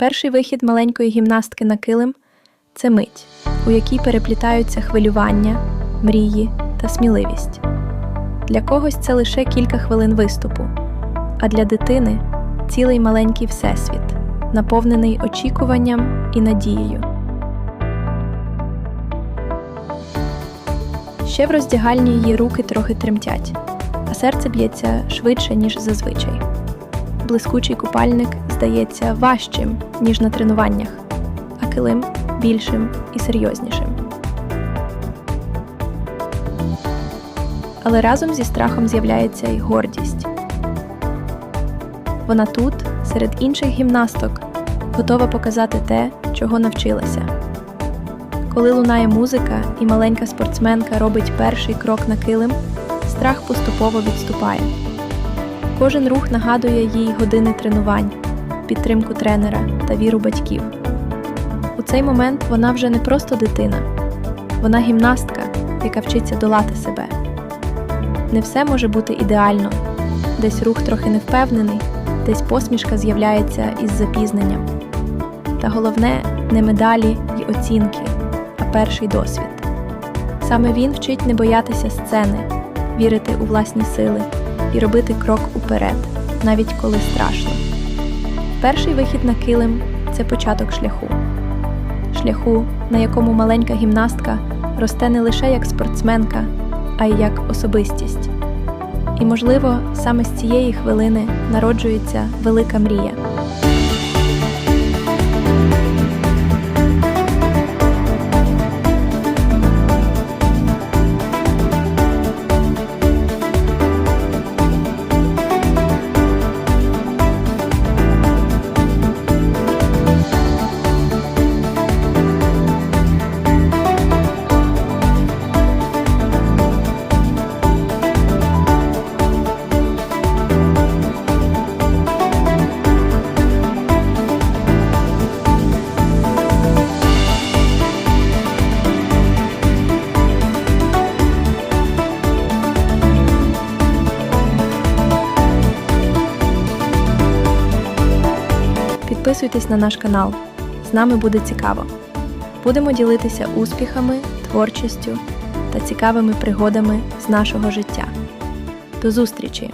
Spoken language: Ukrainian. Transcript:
Перший вихід маленької гімнастки на килим це мить, у якій переплітаються хвилювання, мрії та сміливість. Для когось це лише кілька хвилин виступу, а для дитини цілий маленький всесвіт, наповнений очікуванням і надією. Ще в роздягальні її руки трохи тремтять, а серце б'ється швидше, ніж зазвичай. Блискучий купальник здається важчим, ніж на тренуваннях, а килим більшим і серйознішим. Але разом зі страхом з'являється й гордість. Вона тут, серед інших гімнасток, готова показати те, чого навчилася. Коли лунає музика і маленька спортсменка робить перший крок на килим, страх поступово відступає. Кожен рух нагадує їй години тренувань, підтримку тренера та віру батьків. У цей момент вона вже не просто дитина, вона гімнастка, яка вчиться долати себе. Не все може бути ідеально, десь рух трохи невпевнений, десь посмішка з'являється із запізненням. Та головне не медалі й оцінки, а перший досвід. Саме він вчить не боятися сцени, вірити у власні сили і робити крок уперед, навіть коли страшно. Перший вихід на килим це початок шляху. Шляху, на якому маленька гімнастка росте не лише як спортсменка, а й як особистість. І, можливо, саме з цієї хвилини народжується велика мрія. Підписуйтесь на наш канал. З нами буде цікаво. Будемо ділитися успіхами, творчістю та цікавими пригодами з нашого життя. До зустрічі!